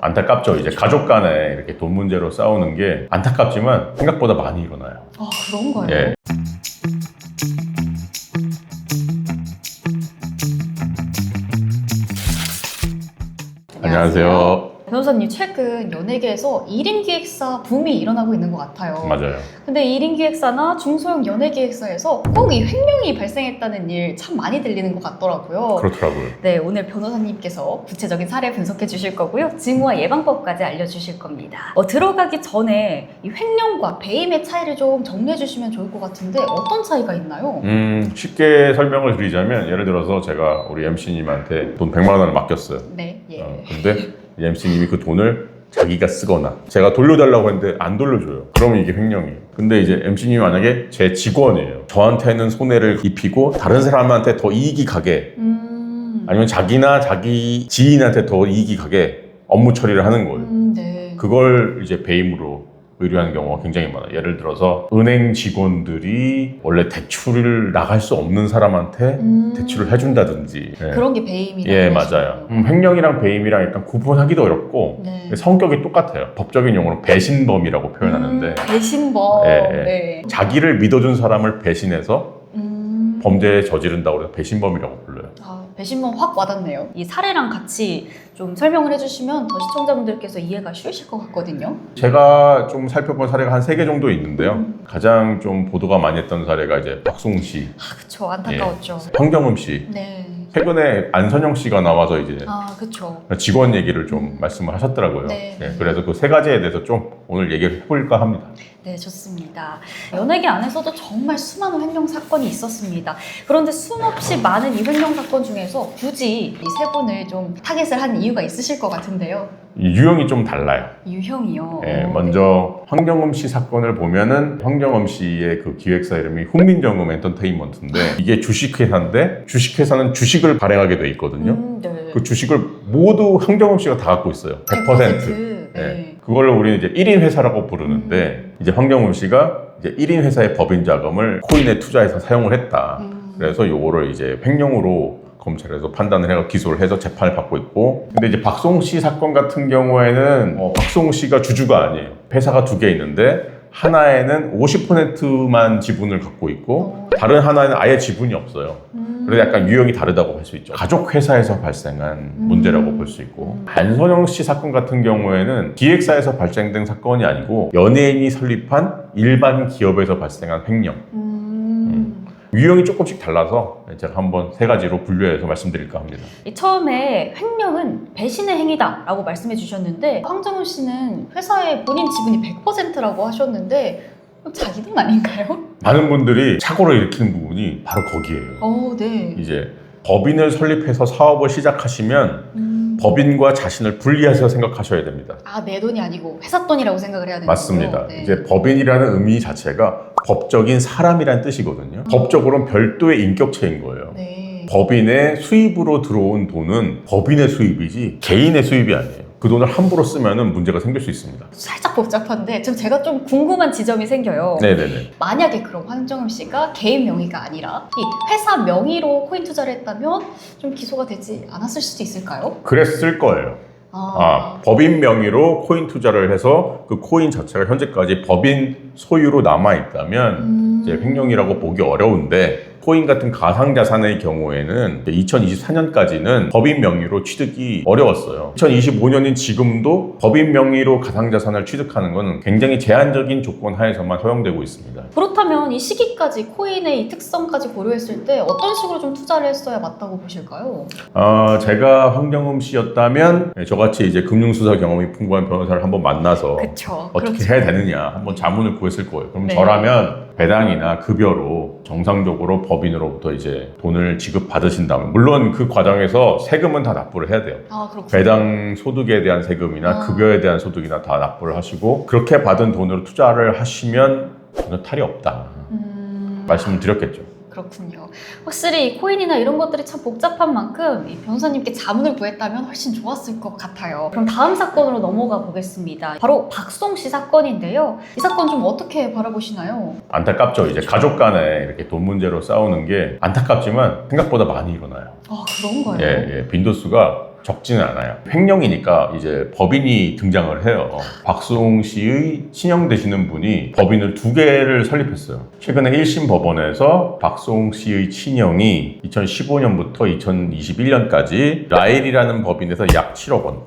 안타깝죠. 이제 가족 간에 이렇게 돈 문제로 싸우는 게 안타깝지만 생각보다 많이 일어나요. 아 그런가요? 예. 안녕하세요. 변호사님 최근 연예계에서 1인 기획사 붐이 일어나고 있는 것 같아요. 맞아요. 근데 1인 기획사나 중소형 연예 기획사에서 꼭 이 횡령이 발생했다는 일 참 많이 들리는 것 같더라고요. 그렇더라고요. 네, 오늘 변호사님께서 구체적인 사례 분석해 주실 거고요. 징후와 예방법까지 알려주실 겁니다. 어, 들어가기 전에 이 횡령과 배임의 차이를 좀 정리해 주시면 좋을 것 같은데 어떤 차이가 있나요? 음, 쉽게 설명을 드리자면 예를 들어서 제가 우리 MC님한테 돈 100만 원을 맡겼어요. 네, 예. 어, 근데 이 MC님이 그 돈을 자기가 쓰거나 제가 돌려달라고 했는데 안 돌려줘요. 그러면 이게 횡령이에요. 근데 이제 MC님이 만약에 제 직원이에요. 저한테는 손해를 입히고 다른 사람한테 더 이익이 가게 음, 아니면 자기나 자기 지인한테 더 이익이 가게 업무 처리를 하는 거예요. 음, 네. 그걸 이제 배임으로 의뢰하는 경우가 굉장히 많아요. 예를 들어서 은행 직원들이 원래 대출을 나갈 수 없는 사람한테 음, 대출을 해준다든지. 예. 그런 게 배임이라고 예. 맞아요. 음, 횡령이랑 배임이랑 약간 구분하기도 어렵고 네. 성격이 똑같아요. 법적인 용어로 배신범이라고 표현하는데 음, 배신범. 예, 예. 네. 자기를 믿어준 사람을 배신해서 음, 범죄에 저지른다고 해서 배신범이라고 불러요. 아, 배신범 확 와닿네요. 이 사례랑 같이 좀 설명을 해주시면 더 시청자분들께서 이해가 쉬우실 것 같거든요. 제가 좀 살펴본 사례가 한 세 개 정도 있는데요. 음. 가장 좀 보도가 많이 했던 사례가 이제 박송 씨, 아, 그쵸. 안타까웠죠. 황정음 씨. 네. 최근에 안선영 씨가 나와서 이제 아, 그쵸. 직원 얘기를 좀 말씀을 하셨더라고요. 네. 네, 그래서 그 세 가지에 대해서 좀 오늘 얘기를 해볼까 합니다. 네, 좋습니다. 연예계 안에서도 정말 수많은 횡령 사건이 있었습니다. 그런데 수없이 많은 이 횡령 사건 중에서 굳이 이 세 분을 좀 타겟을 한 이유가 있으실 것 같은데요. 이 유형이 좀 달라요. 유형이요. 예, 어, 먼저 황정음 씨 사건을 보면은 황정음 씨의 그 기획사 이름이 훈민정음 엔터테인먼트인데 이게 주식회사인데 주식회사는 주식을 발행하게 돼 있거든요. 음, 네. 그 주식을 모두 황정음 씨가 다 갖고 있어요. 100%. 네. 예. 그걸로 우리는 이제 1인 회사라고 부르는데 이제 황정음 씨가 이제 1인 회사의 법인 자금을 코인에 투자해서 사용을 했다. 음. 그래서 요거를 이제 횡령으로 검찰에서 판단을 해서 기소를 해서 재판을 받고 있고 근데 이제 박송 씨 사건 같은 경우에는 어, 박송 씨가 주주가 아니에요 회사가 두 개 있는데 하나에는 50%만 지분을 갖고 있고 어. 다른 하나에는 아예 지분이 없어요 음. 그래서 약간 유형이 다르다고 할 수 있죠 가족 회사에서 발생한 문제라고 볼 수 있고 안선영 씨 사건 같은 경우에는 기획사에서 발생된 사건이 아니고 연예인이 설립한 일반 기업에서 발생한 횡령 음. 유형이 조금씩 달라서 제가 한번 세 가지로 분류해서 말씀드릴까 합니다. 이 처음에 횡령은 배신의 행위다 라고 말씀해 주셨는데 황정훈 씨는 회사의 본인 지분이 100%라고 하셨는데 그럼 자기 돈 아닌가요? 많은 분들이 착오를 일으키는 부분이 바로 거기에요. 어, 네. 이제 법인을 설립해서 사업을 시작하시면 음. 법인과 자신을 분리해서 생각하셔야 됩니다. 아, 내 돈이 아니고 회사 돈이라고 생각을 해야 되는 맞습니다. 네. 이제 법인이라는 의미 자체가 법적인 사람이라는 뜻이거든요. 법적으로는 별도의 인격체인 거예요. 네. 법인의 수입으로 들어온 돈은 법인의 수입이지 개인의 수입이 아니에요. 그 돈을 함부로 쓰면 문제가 생길 수 있습니다. 살짝 복잡한데 지금 제가 좀 궁금한 지점이 생겨요. 네네네. 만약에 그럼 황정음 씨가 개인 명의가 아니라 이 회사 명의로 코인 투자를 했다면 좀 기소가 되지 않았을 수도 있을까요? 그랬을 거예요. 아, 법인 명의로 코인 투자를 해서 그 코인 자체가 현재까지 법인 소유로 남아 있다면 음. 이제 횡령이라고 보기 어려운데 코인 같은 가상 자산의 경우에는 2024년까지는 법인 명의로 취득이 어려웠어요. 2025년인 지금도 법인 명의로 가상 자산을 취득하는 것은 굉장히 제한적인 조건 하에서만 허용되고 있습니다. 그렇다면 이 시기까지 코인의 이 특성까지 고려했을 때 어떤 식으로 좀 투자를 했어야 맞다고 보실까요? 아, 제가 황정음 씨였다면 저같이 이제 금융수사 경험이 풍부한 변호사를 한번 만나서 그렇죠. 어떻게 해야 되느냐 한번 자문을 구했을 거예요. 그럼 네. 저라면 배당이나 급여로 정상적으로 법인으로부터 이제 돈을 지급 받으신다면 물론 그 과정에서 세금은 다 납부를 해야 돼요. 아 그렇군요. 배당 소득에 대한 세금이나 아. 급여에 대한 소득이나 다 납부를 하시고 그렇게 받은 돈으로 투자를 하시면 전혀 탈이 없다 음... 말씀을 드렸겠죠. 그렇군요. 확실히 이 코인이나 이런 것들이 참 복잡한 만큼 이 변호사님께 자문을 구했다면 훨씬 좋았을 것 같아요. 그럼 다음 사건으로 넘어가 보겠습니다. 바로 박송 씨 사건인데요. 이 사건 좀 어떻게 바라보시나요? 안타깝죠. 이제 가족 간에 이렇게 돈 문제로 싸우는 게 안타깝지만 생각보다 많이 일어나요. 아 그런가요? 예, 예. 빈도수가 적지는 않아요. 횡령이니까 이제 법인이 등장을 해요. 박수홍 씨의 친형 되시는 분이 법인을 두 개를 설립했어요. 최근에 1심 법원에서 박수홍 씨의 친형이 2015년부터 2021년까지 라일이라는 법인에서 약 7억 원,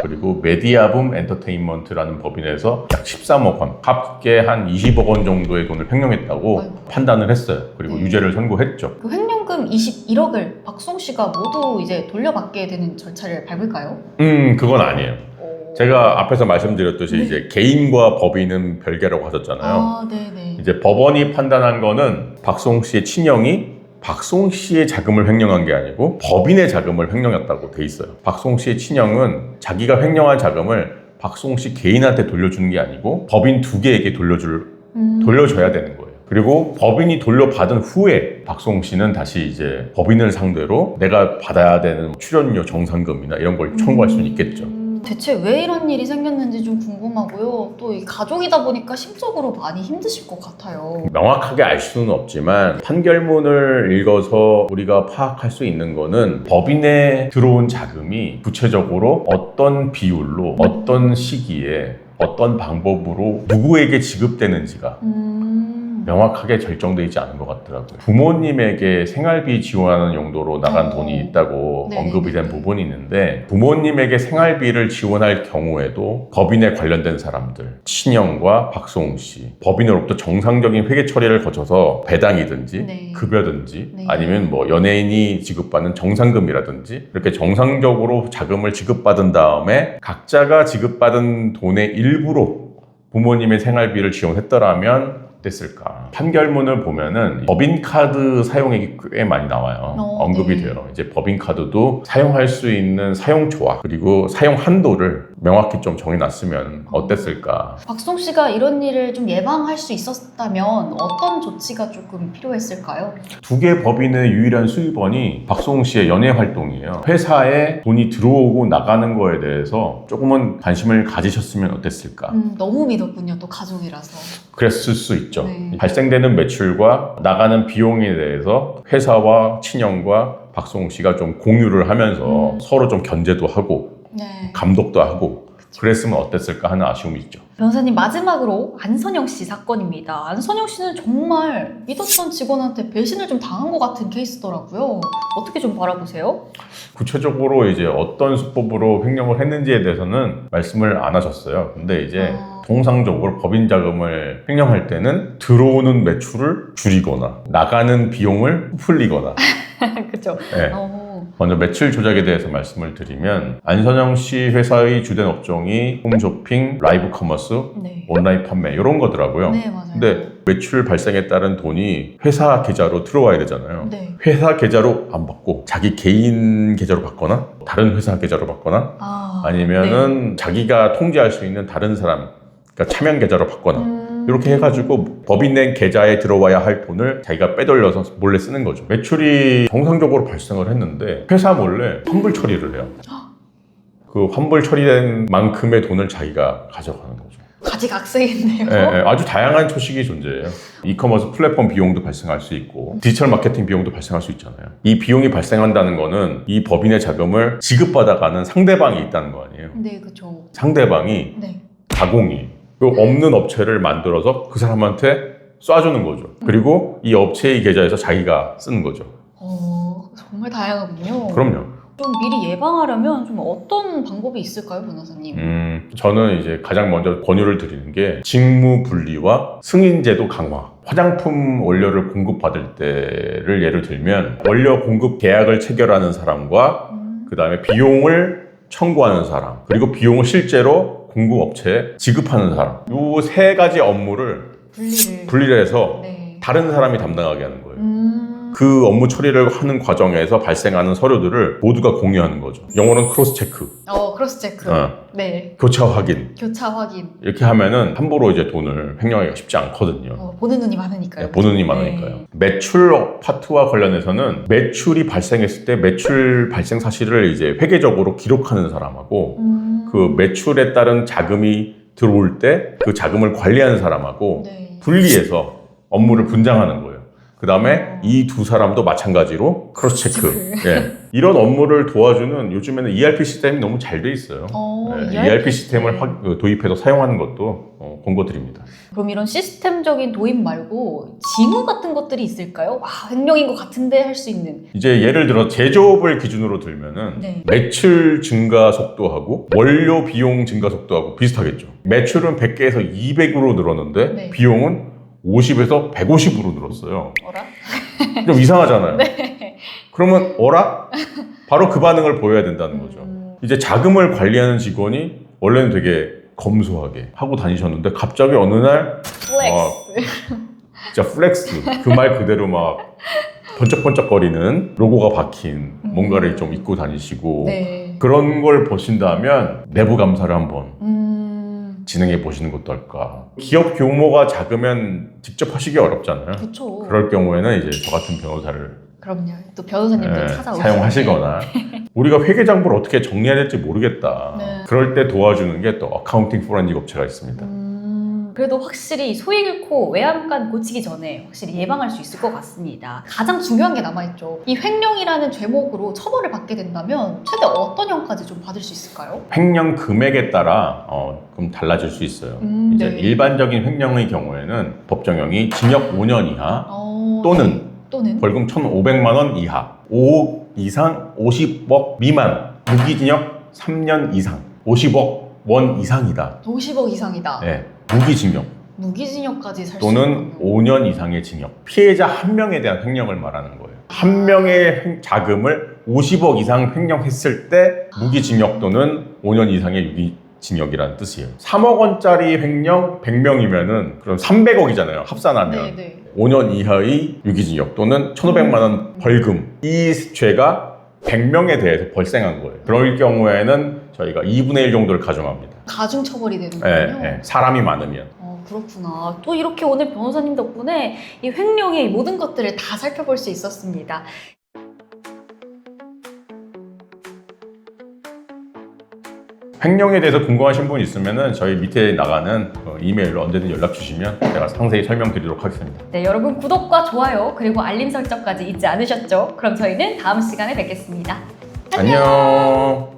그리고 메디아붐 엔터테인먼트라는 법인에서 약 13억 원, 합계 한 20억 원 정도의 돈을 횡령했다고 아이고. 판단을 했어요. 그리고 네. 유죄를 선고했죠. 그 횡령 금 21억을 박송 씨가 모두 이제 돌려받게 되는 절차를 밟을까요? 음, 그건 아니에요. 오. 제가 앞에서 말씀드렸듯이 네. 이제 개인과 법인은 별개라고 하셨잖아요. 아, 네네. 이제 법원이 판단한 거는 박송 씨의 친형이 박송 씨의 자금을 횡령한 게 아니고 법인의 자금을 횡령했다고 돼 있어요. 박송 씨의 친형은 자기가 횡령한 자금을 박송 씨 개인한테 돌려주는 게 아니고 법인 두 개에게 돌려줄 음. 돌려줘야 되는 거예요. 그리고 법인이 돌려받은 후에 박송 씨는 다시 이제 법인을 상대로 내가 받아야 되는 출연료 정상금이나 이런 걸 청구할 수는 있겠죠. 음, 대체 왜 이런 일이 생겼는지 좀 궁금하고요. 또 이 가족이다 보니까 심적으로 많이 힘드실 것 같아요. 명확하게 알 수는 없지만 판결문을 읽어서 우리가 파악할 수 있는 거는 법인에 들어온 자금이 구체적으로 어떤 비율로 어떤 시기에 어떤 방법으로 누구에게 지급되는지가 음. 명확하게 결정되어 있지 않은 것 같더라고요. 부모님에게 생활비 지원하는 용도로 나간 어. 돈이 있다고 네네네. 언급이 된 부분이 있는데 부모님에게 생활비를 지원할 경우에도 법인에 관련된 사람들, 친형과 박수홍 씨, 법인으로부터 정상적인 회계 처리를 거쳐서 배당이든지 네. 급여든지 네. 아니면 뭐 연예인이 지급받는 정상금이라든지 이렇게 정상적으로 자금을 지급받은 다음에 각자가 지급받은 돈의 일부로 부모님의 생활비를 지원했더라면 어땠을까? 판결문을 보면은 법인카드 사용액이 꽤 많이 나와요. 어, 언급이 네. 돼요. 이제 법인카드도 사용할 수 있는 사용초와 그리고 사용 한도를 명확히 좀 정해놨으면 어땠을까? 박송 씨가 이런 일을 좀 예방할 수 있었다면 어떤 조치가 조금 필요했을까요? 두 개 법인의 유일한 수입원이 박수홍 씨의 연예 활동이에요. 회사에 돈이 들어오고 나가는 거에 대해서 조금은 관심을 가지셨으면 어땠을까? 음, 너무 믿었군요. 또 가족이라서. 그랬을 수 있죠. 네. 발생되는 매출과 나가는 비용에 대해서 회사와 친형과 박수홍 씨가 좀 공유를 하면서 음. 서로 좀 견제도 하고 네. 감독도 하고 그랬으면 어땠을까 하는 아쉬움이 있죠. 변호사님 마지막으로 안선영 씨 사건입니다. 안선영 씨는 정말 믿었던 직원한테 배신을 좀 당한 것 같은 케이스더라고요. 어떻게 좀 바라보세요? 구체적으로 이제 어떤 수법으로 횡령을 했는지에 대해서는 말씀을 안 하셨어요. 근데 이제 아. 통상적으로 법인 자금을 횡령할 때는 들어오는 매출을 줄이거나 나가는 비용을 풀리거나 그죠? 네. 어, 먼저 매출 조작에 대해서 말씀을 드리면 안선영 씨 회사의 주된 업종이 홈쇼핑, 라이브 커머스, 네. 온라인 판매 이런 거더라고요. 네, 맞아요. 근데 매출 발생에 따른 돈이 회사 계좌로 들어와야 되잖아요. 네. 회사 계좌로 안 받고 자기 개인 계좌로 받거나 다른 회사 계좌로 받거나 아, 아니면은 자기가 통제할 수 있는 다른 사람 그러니까 차명 계좌로 받거나 음. 이렇게 해가지고 법인의 계좌에 들어와야 할 돈을 자기가 빼돌려서 몰래 쓰는 거죠. 매출이 정상적으로 발생을 했는데 회사 몰래 환불 처리를 해요. 그 환불 처리된 만큼의 돈을 자기가 가져가는 거죠. 가지각색인데요. 예, 예, 아주 다양한 초식이 존재해요. 이커머스 플랫폼 비용도 발생할 수 있고 디지털 마케팅 비용도 발생할 수 있잖아요. 이 비용이 발생한다는 거는 이 법인의 자금을 지급받아가는 상대방이 있다는 거 아니에요. 네, 그죠. 상대방이 네. 가공이 그 없는 업체를 만들어서 그 사람한테 쏴주는 거죠. 그리고 이 업체의 계좌에서 자기가 쓰는 거죠. 어, 정말 다양하군요. 그럼요. 좀 미리 예방하려면 좀 어떤 방법이 있을까요, 변호사님? 음, 저는 이제 가장 먼저 권유를 드리는 게 직무 분리와 승인제도 강화. 화장품 원료를 공급받을 때를 예를 들면 원료 공급 계약을 체결하는 사람과 음. 그 다음에 비용을 청구하는 사람 그리고 비용을 실제로 공급업체에 지급하는 사람 이세 가지 업무를 분리를. 분리를 해서 네. 다른 사람이 담당하게 하는 거예요. 음. 그 업무 처리를 하는 과정에서 발생하는 서류들을 모두가 공유하는 거죠. 영어로는 크로스 체크, 어, 크로스 체크. 어, 네. 교차 확인. 교차 확인. 이렇게 하면은 함부로 이제 돈을 횡령하기가 쉽지 않거든요. 어, 보는 눈이 많으니까요. 네, 보는 눈이 네. 많으니까요. 매출 파트와 관련해서는 매출이 발생했을 때 매출 발생 사실을 이제 회계적으로 기록하는 사람하고 음. 그 매출에 따른 자금이 들어올 때 그 자금을 관리하는 사람하고 네. 분리해서 업무를 분장하는. 그 다음에 이 두 사람도 마찬가지로 크로스 체크. 예. 이런 업무를 도와주는 요즘에는 ERP 시스템이 너무 잘 돼 있어요. 어, 예, ERP 시스템을 확- 그 도입해서 사용하는 것도 어, 권고드립니다. 그럼 이런 시스템적인 도입 말고 징후 같은 것들이 있을까요? 와, 횡령인 것 같은데 할 수 있는. 이제 예를 들어 제조업을 기준으로 들면은 네. 매출 증가 속도하고 원료 비용 증가 속도하고 비슷하겠죠. 매출은 100개에서 200으로 늘었는데 네. 비용은 50에서 150으로 늘었어요. 어라? 좀 이상하잖아요. 네. 그러면 어라? 바로 그 반응을 보여야 된다는 거죠. 음, 이제 자금을 관리하는 직원이 원래는 되게 검소하게 하고 다니셨는데 갑자기 어느 날 플렉스. 진짜 플렉스 그 말 그대로 막 번쩍번쩍거리는 로고가 박힌 뭔가를 좀 입고 다니시고 네. 그런 걸 보신다면 내부 감사를 한번 음, 진행해 보시는 것도 할까. 기업 규모가 작으면 직접 하시기 어렵잖아요. 그쵸. 그럴 경우에는 이제 저 같은 변호사를 그럼요. 또 변호사님도 예, 찾아오시고. 사용하시거나 우리가 회계 장부를 어떻게 정리해야 될지 모르겠다. 네. 그럴 때 도와주는 게 또 어카운팅 포렌식 업체가 있습니다. 음, 그래도 확실히 소위 잃고 외양간 고치기 전에 확실히 예방할 수 있을 것 같습니다. 가장 중요한 게 남아있죠. 이 횡령이라는 죄목으로 처벌을 받게 된다면 최대 어떤 형까지 좀 받을 수 있을까요? 횡령 금액에 따라 어, 좀 달라질 수 있어요. 음, 이제 네. 일반적인 횡령의 경우에는 법정형이 징역 5년 이하 어, 또는 또는 벌금 1,500만 원 이하, 5억 이상 50억 미만, 무기징역 3년 이상, 50억 원 이상이다. 50억 이상이다. 네, 무기징역 무기징역까지 살 수 또는 있군요. 5년 이상의 징역. 피해자 한 명에 대한 횡령을 말하는 거예요. 한 명의 횡- 자금을 50억 이상 횡령했을 때 무기징역 또는 5년 이상의 유기징역이라는 뜻이에요. 3억 원짜리 횡령 100명이면은 그럼 300억이잖아요. 합산하면. 네, 네. 5년 이하의 유기징역 또는 1,500만 원 벌금. 이 죄가 100명에 대해서 발생한 거예요. 그럴 경우에는 저희가 2분의 1 정도를 가정합니다. 가중 처벌이 되는군요. 예, 예. 사람이 많으면. 어, 그렇구나. 또 이렇게 오늘 변호사님 덕분에 이 횡령의 모든 것들을 다 살펴볼 수 있었습니다. 횡령에 대해서 궁금하신 분 있으면 저희 밑에 나가는 어, 이메일로 언제든 연락 주시면 제가 상세히 설명드리도록 하겠습니다. 네, 여러분 구독과 좋아요 그리고 알림 설정까지 잊지 않으셨죠? 그럼 저희는 다음 시간에 뵙겠습니다. 안녕.